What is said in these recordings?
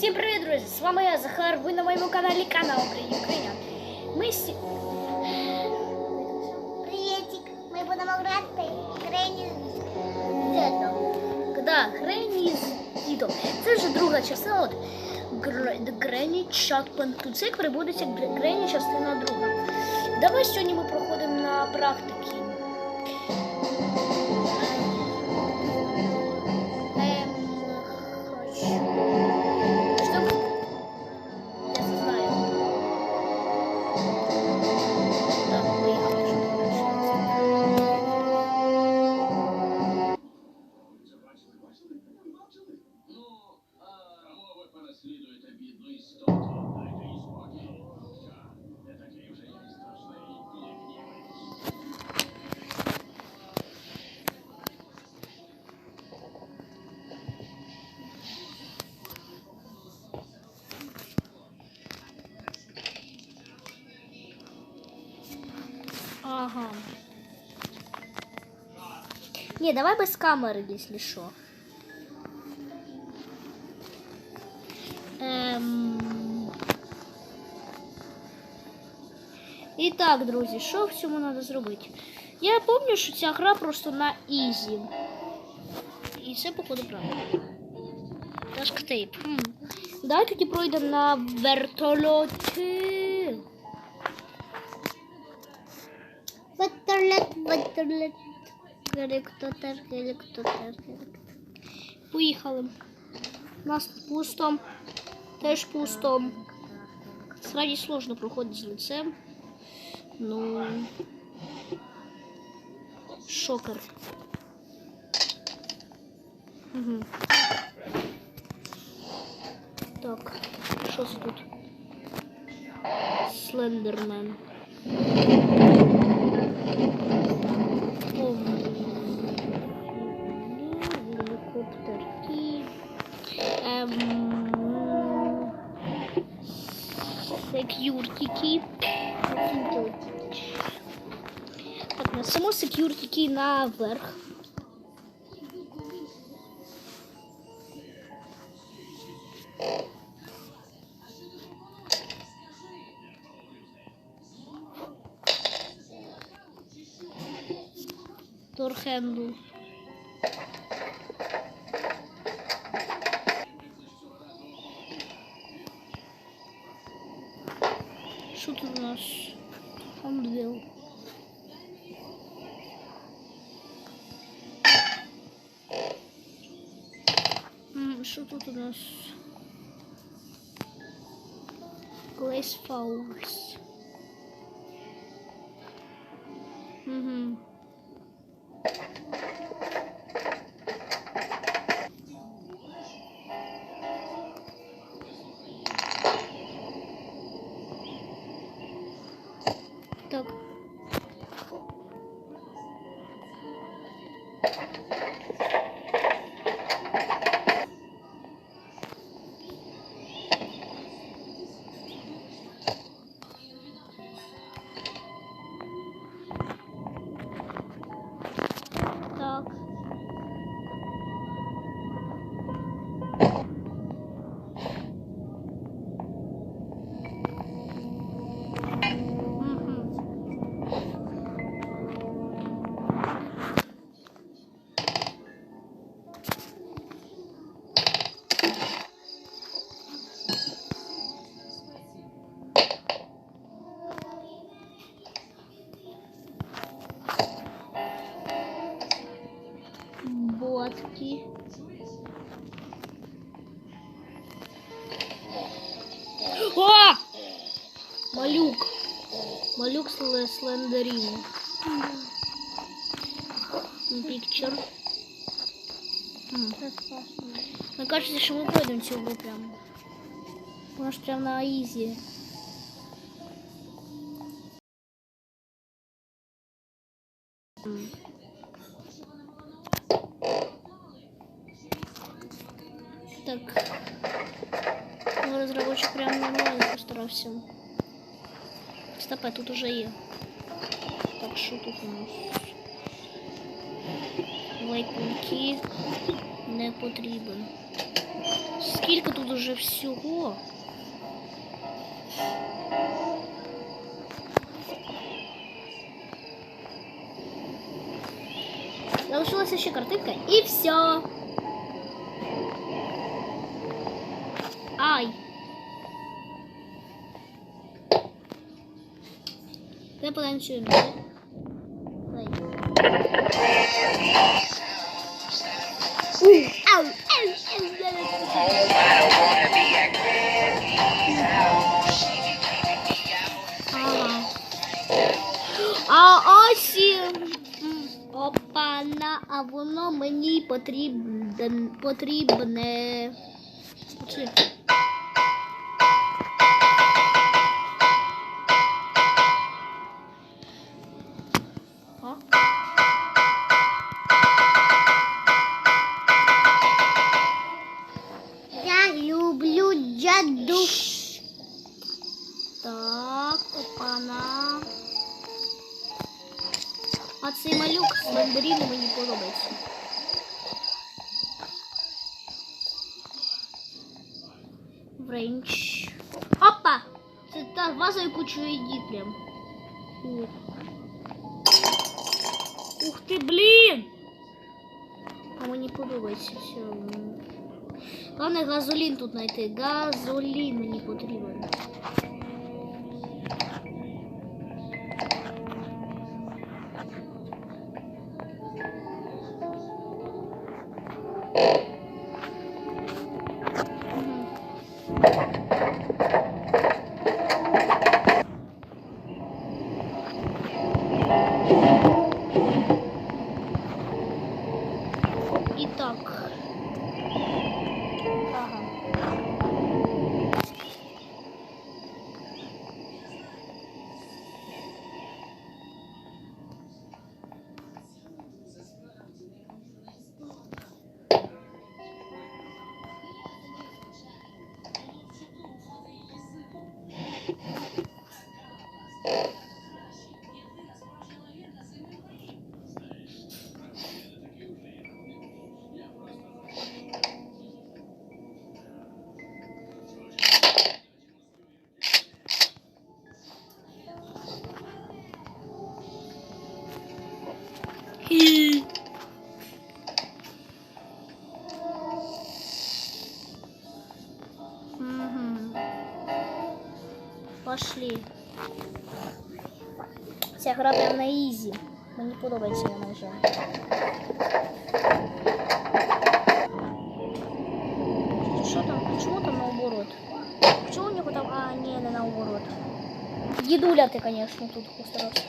Всім привіт, друзі! З вами я, Захар, ви на моєму каналі канал Україна. Ми сі... Приветик, мы будем грати Грені з дедом. Да, Грені з дідом. Це вже друга частина. От Гр- Грені Чатпен Туцик прибудеться Гр- Грені частина друга. Давай сьогодні ми проходимо на практики. Ага. Не, давай без камеры, если что. Ем... І так, друзі, що треба зробити? Я пам'ятаю, що ця гра просто на ізі. І це, походу, правильно. Ташктейп. Давай тоді пройдемо на вертольоті. Поїхали. У нас пусто. Теж пусто. Сразу сложно проходить з лицем. Ну. Шокер. Угу. Так, що тут? Слендермен. Ем... Сек'юртіки. Так, на само сек'юртіки наверх. Торхенду. Що тут у нас? Андвел. М, Що тут у нас? Глейс Ботки. О! Малюк. Малюк сле- слендерин. Пікчер. М. Це страшно. Мне кажется, что мы пройдем цю гру прям. Вона ж прям на ізі. М. Так. Ну, разработчик прям нормально постарався. Стоп, а тут уже є. Так, що тут у нас? Лайкунки не потрібен. Скільки тут уже всього? Залишилася ще картинка і все. Потанцюємо? Ай. У, ау, ау, ау, А ось опана, а воно мені потрібне. потрібне. А цей малюк з мандаріну мені подобається. Вренч. Опа! Це та ваза, яку чує дід прям. Ух. Ти, блін! А мені подобається все. Главное газолін тут знайти. Газолін мені потрібен. Música Пошли. Ця гра прям на ізі. Мені подобається вона вже. Що там? Чому там наоборот? Чому у нього там. А, ні, не наоборот. Дідуля ти, звісно, тут постарався.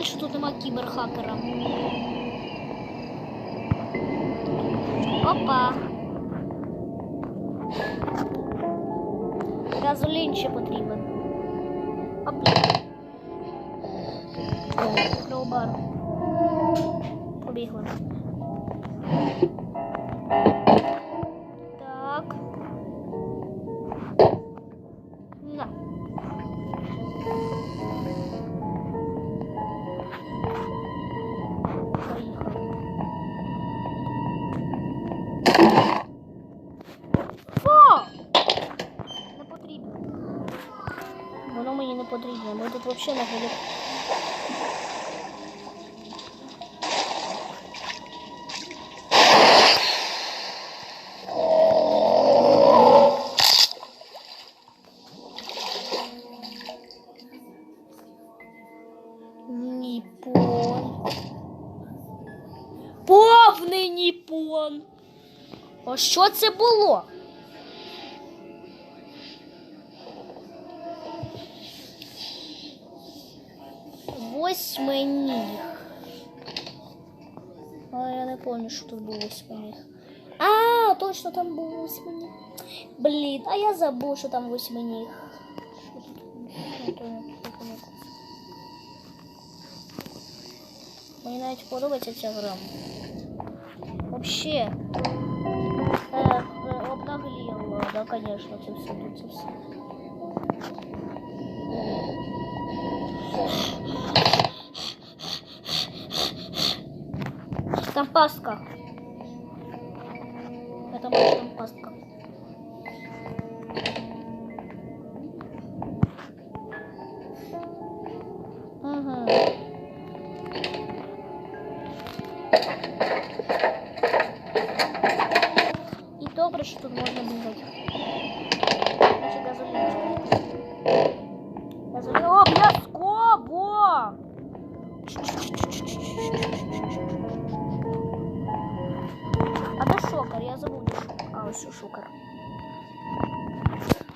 Жаль, що тут нема кіберхакера. Опа. Газолін ще потрібен. Опа. Побігли. Голі. Ніпон. Повний ніпон. А що це було? Восьминіг. А я не пам'ятаю, що тут був восьминіг. А, точно там був восьминіг. Блін, а я забув, що там восьминіг. Що тут? Не пам'ятаю, не пам'ятаю. Мені навіть подобається ця гра. Вообще. Е, е, наглела, да, конечно, це все, тут це все. Там пастка. Это моя там пастка. Угу. І добре, що тут можна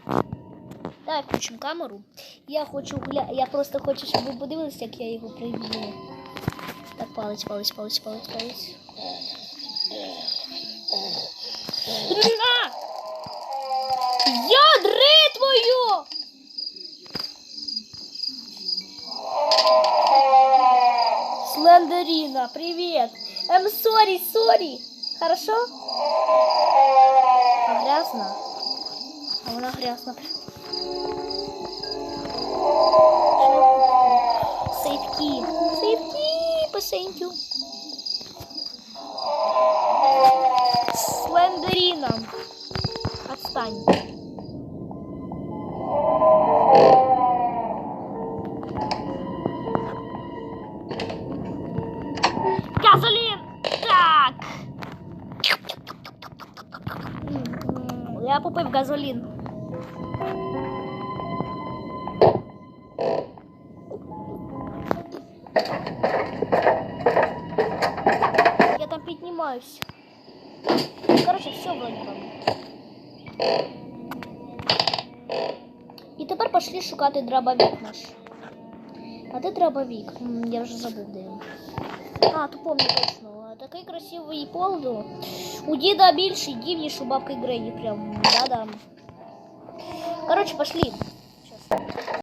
Давай включимо камеру. Я хочу гля... Я просто хочу, щоб ви як я його приб'ю. Так, палець, палець, палець, палець, палець. На! Я твою! Слендерина, привет! Эм, сори, сори. Хорошо? Грязно? А вона грязна. Сейфки. Сейфки, посенькю. Слендерина. Отстань. Газолін. Я там піднімаюсь. Короче, все вроде там. І тепер пошли шукати дробовик наш. А де дробовик? Я вже забув, де він. А, то помню точно. Такий красивий полду. У діда більший, дів, ніж у бабки Грені. Прям, да-да. Короче, пошли.